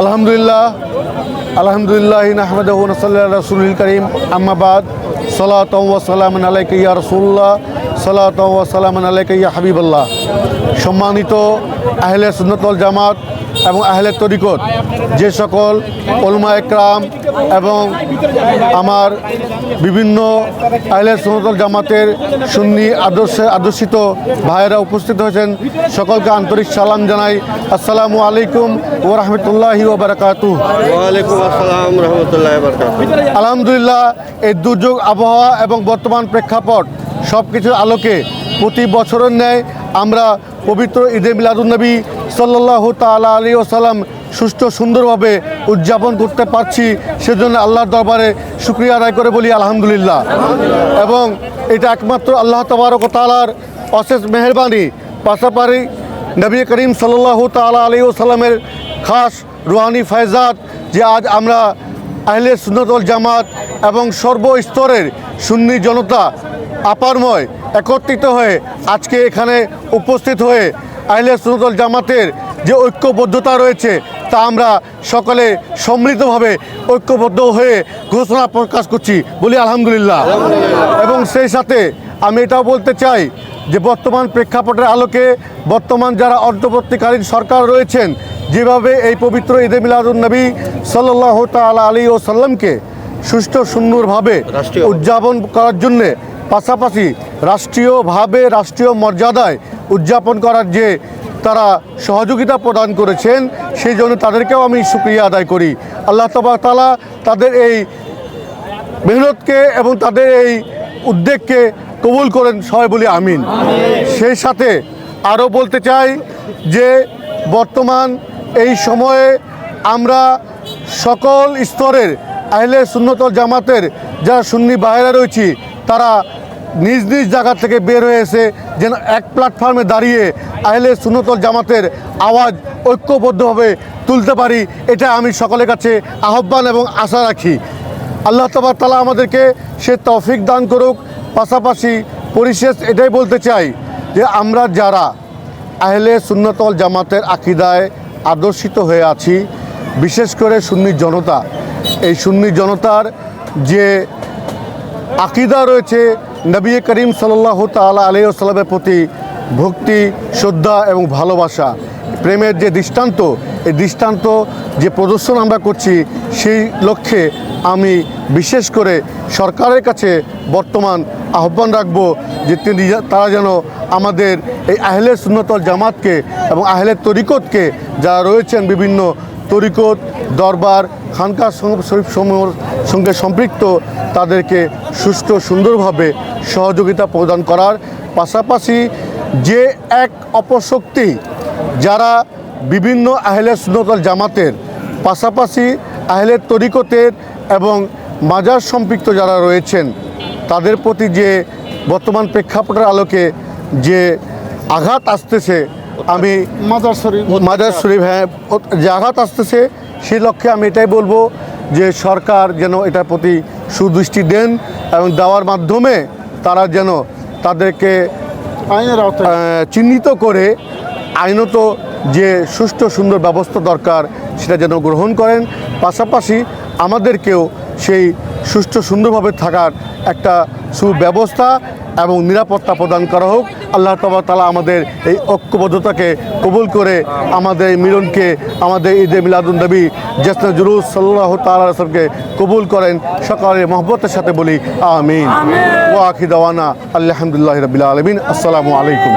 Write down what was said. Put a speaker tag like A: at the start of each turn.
A: আলহামদুলিল্লাহ আলহামদুলিল্লাহ নসাল্লাহ রসুল করিম আহমাবাদ সালাতাম আলাইকা ইয়া রসুল্লাহ সালাতাম আলাইকা ইয়া হাবিবাল্লাহ। সম্মানিত আহলে সুন্নতল জামাত এবং আহলে তরিকত যে সকল ওলমা একরাম এবং আমার বিভিন্ন আহলে সুন্নতল জামাতের সুন্নি আদর্শে আদর্শিত ভাইয়েরা উপস্থিত হয়েছেন সকলকে আন্তরিক সালাম জানাই। আসসালামু আলাইকুম ও রহমতুল্লাহি ও বারাকাতু
B: ওয়ালাইকুম আসসালাম রহমতুল্লাহ
A: আলহামদুলিল্লাহ এই দুর্যোগ আবহাওয়া এবং বর্তমান প্রেক্ষাপট সব কিছুর আলোকে প্রতি বছরের ন্যায় আমরা পবিত্র ঈদে মিলাদুলনবী সাল্লাহ তালা আলী ওসাল্লাম সুষ্ঠু সুন্দরভাবে উদযাপন করতে পারছি, সেজন্য আল্লাহর দরবারে শুক্রিয়া আদায় করে বলি আলহামদুলিল্লাহ। এবং এটা একমাত্র আল্লাহ তবারক তালার অশেষ মেহরবানি। পাশাপাশি নবী করিম সাল্লাহ তালা আলী ওসাল্লামের খাস রুহানি ফায়জাত, যে আজ আমরা আহলে সুন্নতল জামাত এবং সর্বস্তরের সুন্নি জনতা আপারময় একত্রিত হয়ে আজকে এখানে উপস্থিত হয়ে আহলে সুন্নতল জামাতের যে ঐক্যবদ্ধতা রয়েছে তা আমরা সকলে সম্মিলিতভাবে ঐক্যবদ্ধ হয়ে ঘোষণা প্রকাশ করছি বলি আলহামদুলিল্লাহ। এবং সেই সাথে আমি এটাও বলতে চাই যে বর্তমান প্রেক্ষাপটের আলোকে বর্তমান যারা অন্তর্বর্তীকালীন সরকার রয়েছেন যেভাবে এই পবিত্র ঈদে মিলাদুল নবী সাল্লাহ তালা আলী ও সাল্লামকে সুষ্ঠু সুন্দরভাবে উদযাপন করার জন্যে পাশাপাশি রাষ্ট্রীয়ভাবে রাষ্ট্রীয় মর্যাদায় উদযাপন করার যে তারা সহযোগিতা প্রদান করেছেন, সেই জন্য তাদেরকেও আমি সুক্রিয়া আদায় করি। আল্লাহ তালা তাদের এই মেহনতকে এবং তাদের এই উদ্যোগকে কবুল করেন সবাই বলি আমিন। সেই সাথে আরও বলতে চাই যে বর্তমান এই সময়ে আমরা সকল স্তরের আহলে সুন্নতল জামাতের যারা সুন্নি বাইরে রয়েছি, তারা নিজ নিজ জায়গা থেকে বের হয়ে এসে যেন এক প্ল্যাটফর্মে দাঁড়িয়ে আহলে সুন্নতল জামাতের আওয়াজ ঐক্যবদ্ধভাবে তুলতে পারি, এটা আমি সকলের কাছে আহ্বান এবং আশা রাখি। আল্লাহ তবা তালা আমাদেরকে সে তৌফিক দান করুক। পাশাপাশি পরিশেষ এটাই বলতে চাই যে আমরা যারা আহলে সুন্নতল জামাতের আকিদায় আদর্শিত হয়ে আছি, বিশেষ করে সুন্নি জনতা, এই সুন্নি জনতার যে আকিদা রয়েছে নবী করিম সাল্লাহ তালা আলিয়াস্লামের প্রতি ভক্তি, শ্রদ্ধা এবং ভালোবাসা, প্রেমের যে দৃষ্টান্ত, এই দৃষ্টান্ত যে প্রদর্শন আমরা করছি, সেই লক্ষ্যে আমি বিশেষ করে সরকারের কাছে বর্তমান আহ্বান রাখব যে তিনি তারা যেন আমাদের এই আহলের সুন্নতল জামাতকে এবং আহলের তরিকতকে যারা রয়েছেন বিভিন্ন তরিকত, দরবার খানকার শরীফ সমূহের সঙ্গে সম্পৃক্ত তাদেরকে সুষ্ঠু সুন্দরভাবে সহযোগিতা প্রদান করার পাশাপাশি যে এক অপশক্তি যারা বিভিন্ন আহলে সুন্নতল জামাতের, পাশাপাশি আহলের তরিকতের এবং মাজার সম্পৃক্ত যারা রয়েছেন, তাদের প্রতি যে বর্তমান প্রেক্ষাপটের আলোকে যে আঘাত আসতেছে আমি
C: মাজার শরীফ।
A: মাদার শরীফ হ্যাঁ যে আঘাত আসতেছে সেই লক্ষ্যে আমি এটাই বলব যে সরকার যেন এটার প্রতি সুদৃষ্টি দেন এবং দেওয়ার মাধ্যমে তারা যেন তাদেরকে
C: আইনের
A: চিহ্নিত করে আইনত যে সুষ্ঠু সুন্দর ব্যবস্থা দরকার সেটা যেন গ্রহণ করেন। পাশাপাশি আমাদেরকেও সেই সুষ্ঠু সুন্দরভাবে থাকার একটা সুব্যবস্থা এবং নিরাপত্তা প্রদান করা হোক। আল্লাহ তবা তালা আমাদের এই ঐক্যবদ্ধতাকে কবুল করে আমাদের মিলনকে আমাদের ঈদে মিলাদুল নবী জেসনা জুলুস সাল্লাহ তালামকে কবুল করেন। সকালের মহব্বতের সাথে বলি আমিন। ওয়াকি দাওয়ানা আলহামদুলিল্লাহ রবিল আলমিন। আসসালামু আলাইকুম।